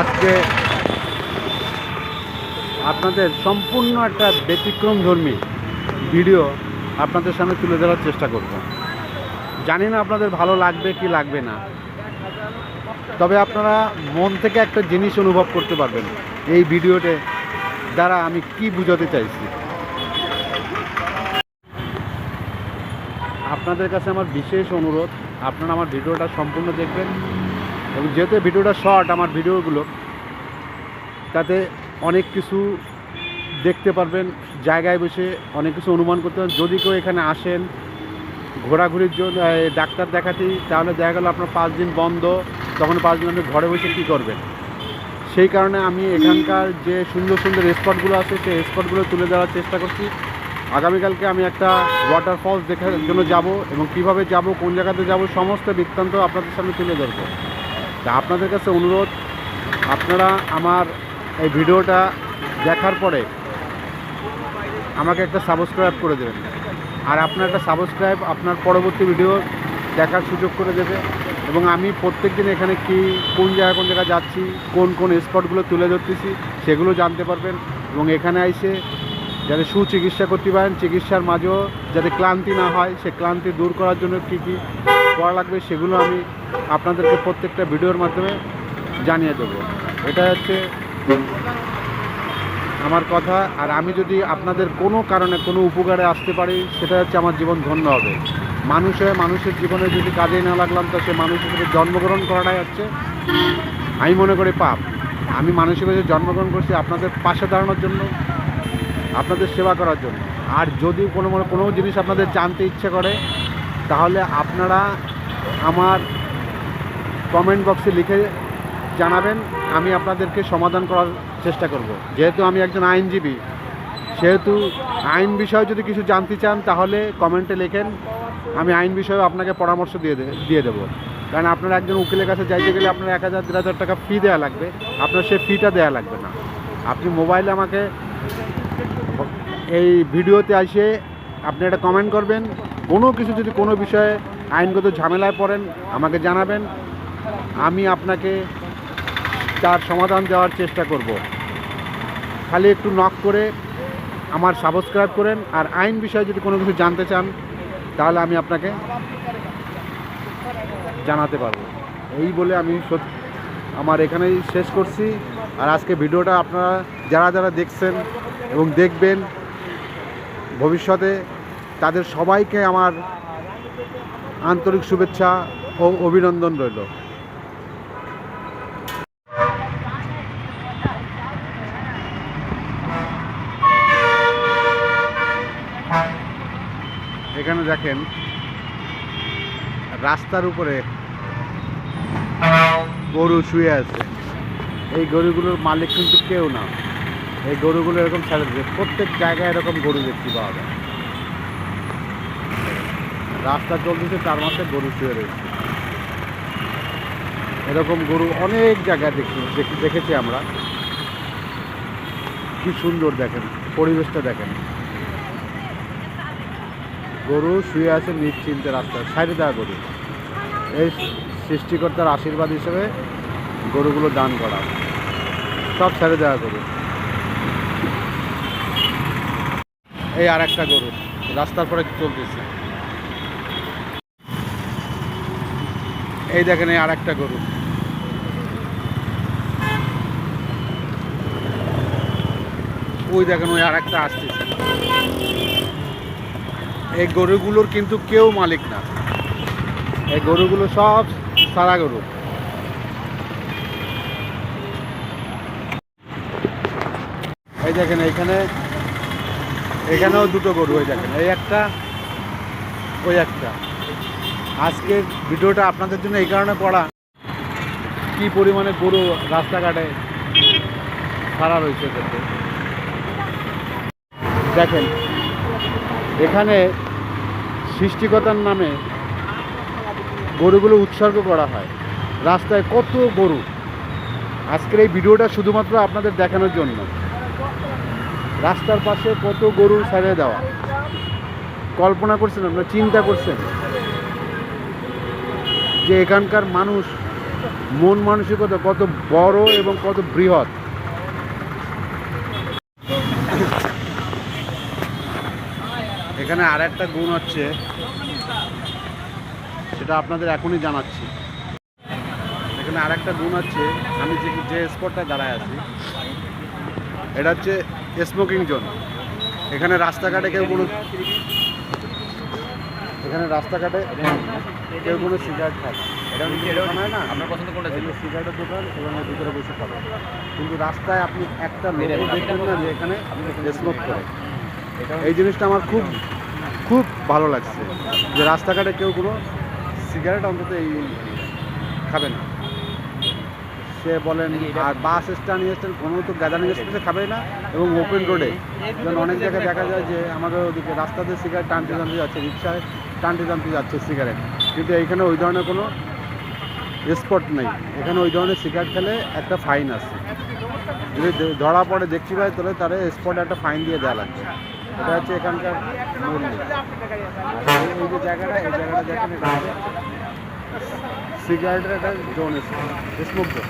আজকে আপনাদের সম্পূর্ণ একটা ব্যতিক্রম ধর্মী ভিডিও আপনাদের সামনে তুলে ধরার চেষ্টা করব। জানি না আপনাদের ভালো লাগবে কি লাগবে না। তবে আপনারা মন থেকে একটা জিনিস অনুভব করতে পারবেন এই ভিডিওতে দ্বারা আমি কি বুঝাতে চাইছি। আপনাদের কাছে আমার বিশেষ অনুরোধ, আপনারা আমার ভিডিওটা সম্পূর্ণ দেখবেন। এবং যেহেতু ভিডিওটা শর্ট, আমার ভিডিওগুলো, তাতে অনেক কিছু দেখতে পারবেন, জায়গায় বসে অনেক কিছু অনুমান করতে পারবেন। যদি কেউ এখানে আসেন, ঘোরাঘুরির জন্য ডাক্তার দেখাতেই তাহলে দেখা গেলো আপনার পাঁচ দিন বন্ধ, তখন পাঁচ দিন আপনি ঘরে বসে কী করবেন? সেই কারণে আমি এখানকার যে সুন্দর সুন্দর স্পটগুলো আছে, সেই স্পটগুলো তুলে দেওয়ার চেষ্টা করছি। আগামীকালকে আমি একটা ওয়াটারফলস দেখার জন্য যাব এবং কীভাবে যাব, কোন জায়গাতে যাব, সমস্ত বৃত্তান্ত আপনাদের সামনে তুলে ধরবো। তা আপনাদের কাছে অনুরোধ, আপনারা আমার এই ভিডিওটা দেখার পরে আমাকে একটা সাবস্ক্রাইব করে দেবেন। আর আপনার একটা সাবস্ক্রাইব আপনার পরবর্তী ভিডিও দেখার সুযোগ করে দেবে। এবং আমি প্রত্যেক দিন এখানে কি, কোন জায়গায় কোন জায়গায় যাচ্ছি, কোন কোন স্পটগুলো তুলে ধরতেছি, সেগুলো জানতে পারবেন। এবং এখানে এসে যাতে সুচিকিৎসা করতে পারেন, চিকিৎসার মাঝেও যাতে ক্লান্তি না হয়, সে ক্লান্তি দূর করার জন্য কী কী করা লাগবে সেগুলো আমি আপনাদেরকে প্রত্যেকটা ভিডিওর মাধ্যমে জানিয়ে দেবো। এটা হচ্ছে আমার কথা। আর আমি যদি আপনাদের কোনো কারণে কোনো উপকারে আসতে পারি, সেটা হচ্ছে আমার জীবন ধন্য হবে। মানুষে মানুষের জীবনে যদি কাজে না লাগলাম, তো সে মানুষ হিসেবে জন্মগ্রহণ করাটাই হচ্ছে আমি মনে করি পাপ। আমি মানুষ হিসেবে জন্মগ্রহণ করছি আপনাদের পাশে দাঁড়ানোর জন্য, আপনাদের সেবা করার জন্য। আর যদি কোনো মনে কোনো জিনিস আপনাদের জানতে ইচ্ছে করে তাহলে আপনারা আমার কমেন্ট বক্সে লিখে জানাবেন, আমি আপনাদেরকে সমাধান করার চেষ্টা করব। যেহেতু আমি একজন আইনজীবী, সেহেতু আইন বিষয়ে যদি কিছু জানতে চান, তাহলে কমেন্টে লেখেন, আমি আইন বিষয়ে আপনাকে পরামর্শ দিয়ে দিয়ে দেবো। কারণ আপনার একজন উকিলের কাছে যাইতে গেলে আপনার এক হাজার, দেড় হাজার টাকা ফি দেওয়া লাগবে, আপনার সে ফিটা দেওয়া লাগবে না। আপনি মোবাইলে আমাকে এই ভিডিওতে এসে আপনি একটা কমেন্ট করবেন কোনো কিছু যদি কোনো বিষয়ে আইনগত ঝামেলায় পড়েন, আমাকে জানাবেন। আমি আপনাকে তার সমাধান দেওয়ার চেষ্টা করব। খালি একটু নক করে আমার সাবস্ক্রাইব করেন, আর আইন বিষয়ে যদি কোনো কিছু জানতে চান, তাহলে আমি আপনাকে জানাতে পারব। এই বলে আমি আমার এখানেই শেষ করছি। আর আজকে ভিডিওটা আপনারা যারা যারা দেখছেন এবং দেখবেন, ভবিষ্যতে তাদের সবাইকে আমার আন্তরিক শুভেচ্ছা ও অভিনন্দন রইল। এখানে দেখেন, রাস্তার উপরে গরু শুয়ে আছে। এই গরুগুলোর মালিক কিন্তু কেউ না। এই গরুগুলো এরকম ছেড়ে প্রত্যেক জায়গায় এরকম গরু দেখতে পাওয়া যায়। রাস্তা চলতেছে, তার মাঝে গরু শুয়ে রয়েছে। এরকম গরু অনেক জায়গায় দেখি, দেখি- দেখেছি আমরা। কি সুন্দর দেখেন, পরিবেশটা দেখেন। গরু শুয়ে আছে নিশ্চিন্তে রাস্তায়, সাইডে দেওয়া গরু। এই সৃষ্টিকর্তার আশীর্বাদ হিসেবে গরুগুলো দান করা। সব ছেড়ে দেওয়া গরু। এই আর একটা গরু, রাস্তার পরে চলতেছে। এই দেখেন, এই আর একটা গরু। ওই দেখেন, ওই আর একটা আসতেছে। এই গরুগুলোর কিন্তু কেউ মালিক না। এই গরুগুলো সব সারা গরু। এই দেখেন, এইখানে, এখানেও দুটো গরু ওই দেখেন, এই একটা, ওই একটা। আজকের ভিডিওটা আপনাদের জন্য এই কারণে পড়া কি পরিমাণে গরু রাস্তাঘাটে ছাড়া রয়েছে। দেখেন, এখানে সৃষ্টিকতার নামে গরুগুলো উৎসর্গ করা হয়। রাস্তায় কত গরু? আজকের এই ভিডিওটা শুধুমাত্র আপনাদের দেখানোর জন্য। রাস্তার পাশে কত গরু ছেড়ে দেওয়া। কল্পনা করছেন, আপনারা চিন্তা করছেন। যে এখানকার মানুষ মন মানসিকতা কত বড় এবং কত বৃহৎ। এখানে আর একটা গুণ হচ্ছে, সেটা আপনাদের এখনই জানাচ্ছি। এখানে আর একটা গুণ হচ্ছে, আমি যে যে স্পটটায় দাঁড়ায় আছি, এটা হচ্ছে স্মোকিং জোন এখানে রাস্তাঘাটে কেউ কোনো এখানে রাস্তাঘাটে কেউ কোনো সিগারেট খায় এটা দোকান হয় না? আপনার পছন্দ কোনটা ছিল? সিগারেটের দোকান ভিতরে বসে খাবে। কিন্তু রাস্তায় আপনি একটা লোকও দেখবেন না যে এখানে স্মোক করে। এই জিনিসটা আমার খুব খুব ভালো লাগছে যে রাস্তাঘাটে কেউ কোনো সিগারেট অন্তত এই খাবে না। সে বলেন আর বাস স্ট্যান্ড স্ট্যান্ড কোনো তো গ্যাদারিং স্পেসে খাবে না এবং ওপেন রোডে যেমন অনেক জায়গায় দেখা যায় যে আমাদের ওদিকে রাস্তাতে সিগারেট টানতে টানতে যাচ্ছে রিক্সায় টানতে টানতে যাচ্ছে সিগারেট কিন্তু এখানে ওই ধরনের কোনো স্পট নেই। এখানে ওই ধরনের সিগারেট খেলে একটা ফাইন আছে। যদি ধরা পড়ে দেখতে পায় তাহলে তারা স্পটে একটা ফাইন দিয়ে দেওয়া লাগবে। এটা হচ্ছে এখানকার মূল। এই- যে জায়গাটা, এই জায়গাটা সিগারেটের একটা জোন স্মোক জোন